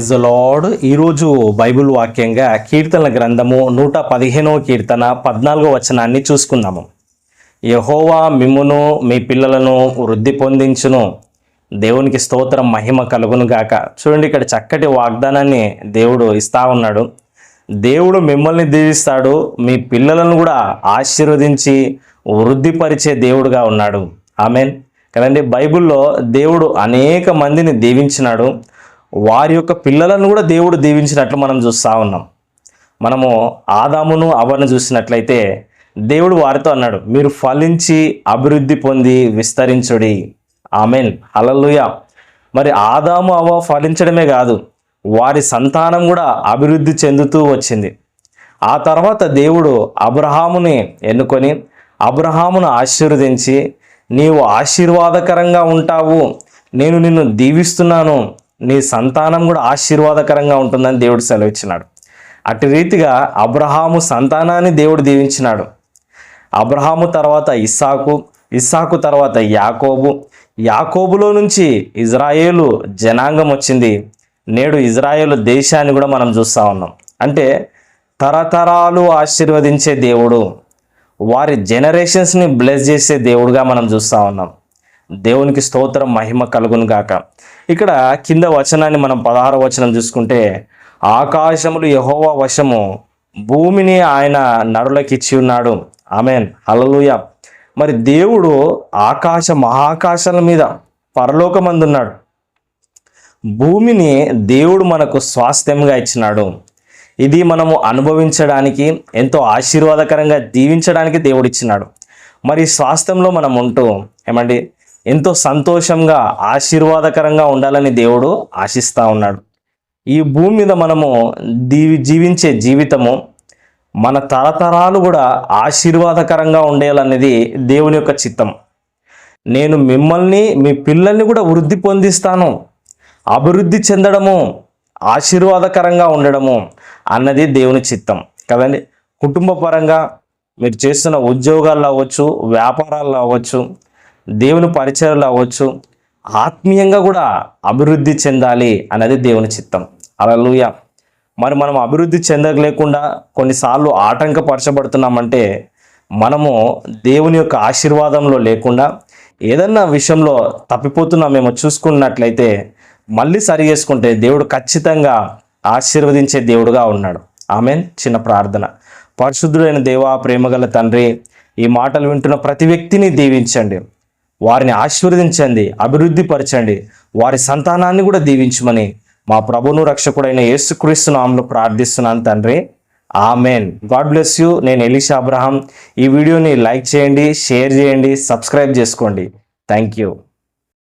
Is Lord ఈరోజు Bible వాక్యంగా కీర్తనల గ్రంథము నూట పదిహేనవ కీర్తన పద్నాలుగో వచనాన్ని చూసుకుందాము. యహోవా మిమ్మును మీ పిల్లలను వృద్ధి పొందించును. దేవునికి స్తోత్రం మహిమ కలుగును గాక. చూడండి ఇక్కడ చక్కటి వాగ్దానాన్ని దేవుడు ఇస్తా ఉన్నాడు. దేవుడు మిమ్మల్ని దీవిస్తాడు మీ పిల్లలను కూడా ఆశీర్వదించి వృద్ధిపరిచే దేవుడుగా ఉన్నాడు. ఆమెన్. కదండి బైబిల్లో దేవుడు అనేక మందిని దీవించినాడు. వారి యొక్క పిల్లలను కూడా దేవుడు దీవించినట్లు మనం చూస్తూ ఉన్నాం. మనము ఆదామును అవ్వను చూసినట్లయితే దేవుడు వారితో అన్నాడు మీరు ఫలించి అభివృద్ధి పొంది విస్తరించుడి. ఆమెన్. అలల్లుయ మరి ఆదాము అవ ఫలించడమే కాదు వారి సంతానం కూడా అభివృద్ధి చెందుతూ వచ్చింది. ఆ తర్వాత దేవుడు అబ్రహాముని ఎన్నుకొని అబ్రహామును ఆశీర్వదించి నీవు ఆశీర్వాదకరంగా ఉంటావు. నేను నిన్ను దీవిస్తున్నాను. నీ సంతానం కూడా ఆశీర్వాదకరంగా ఉంటుందని దేవుడు సెలవిచ్చినాడు. అటు రీతిగా అబ్రహాము సంతానాన్ని దేవుడు దీవించినాడు. అబ్రహాము తర్వాత ఇస్సాకు ఇస్సాకు తర్వాత యాకోబు. యాకోబులో నుంచి ఇజ్రాయేలు జనాంగం వచ్చింది. నేడు ఇజ్రాయేలు దేశాన్ని కూడా మనం చూస్తూ ఉన్నాం. అంటే తరతరాలు ఆశీర్వదించే దేవుడు వారి జనరేషన్స్ని బ్లెస్ చేసే దేవుడుగా మనం చూస్తూ ఉన్నాం. దేవునికి స్తోత్రం మహిమ కలుగును గాక. ఇక్కడ కింద వచనాన్ని మనం పదహార వచనం చూసుకుంటే ఆకాశములు యహోవ వశము భూమిని ఆయన నరులకు ఇచ్చి ఉన్నాడు. ఆమెన్. అలలుయ మరి దేవుడు ఆకాశ మహాకాశాల మీద పరలోకమందున్నాడు. భూమిని దేవుడు మనకు స్వాస్థ్యంగా ఇచ్చినాడు. ఇది మనము అనుభవించడానికి ఎంతో ఆశీర్వాదకరంగా దీవించడానికి దేవుడు ఇచ్చినాడు మరి స్వాస్థ్యంలో మనం ఉంటూ ఏమండి? ఎంతో సంతోషంగా ఆశీర్వాదకరంగా ఉండాలని దేవుడు ఆశిస్తూ ఉన్నాడు. ఈ భూమి మీద మనము దీవి జీవించే జీవితము మన తరతరాలు కూడా ఆశీర్వాదకరంగా ఉండేయాలనేది దేవుని యొక్క చిత్తం. నేను మిమ్మల్ని మీ పిల్లల్ని కూడా వృద్ధి పొందిస్తాను అభివృద్ధి చెందడము ఆశీర్వాదకరంగా ఉండడము అన్నది దేవుని చిత్తం. కదండి? కుటుంబ పరంగా మీరు చేస్తున్న ఉద్యోగాల్లో అవ్వచ్చు వ్యాపారాల్లో అవ్వచ్చు దేవుని పరిచయాలు అవ్వచ్చు. ఆత్మీయంగా కూడా అభివృద్ధి చెందాలి అన్నది దేవుని చిత్తం. అలలుయ మరి మనం అభివృద్ధి చెందలేకుండా కొన్నిసార్లు ఆటంకపరచబడుతున్నామంటే మనము దేవుని యొక్క ఆశీర్వాదంలో లేకుండా ఏదన్నా విషయంలో తప్పిపోతున్నా. మేము చూసుకున్నట్లయితే మళ్ళీ సరి చేసుకుంటే దేవుడు ఖచ్చితంగా ఆశీర్వదించే దేవుడుగా ఉన్నాడు. ఆమె చిన్న ప్రార్థన. పరిశుద్ధుడైన దేవా ప్రేమగల తండ్రి ఈ మాటలు వింటున్న ప్రతి వ్యక్తిని దీవించండి. వారిని ఆశీర్వదించండి అభివృద్ధి పరచండి వారి సంతానాన్ని కూడా దీవించమని మా ప్రభును రక్షకుడైన యేసుక్రీస్తు నామంలో ప్రార్థిస్తున్నాను తండ్రి. ఆమెన్. God bless you. నేను ఎలిషా అబ్రహాం. ఈ వీడియోని లైక్ చేయండి షేర్ చేయండి సబ్స్క్రైబ్ చేసుకోండి. Thank you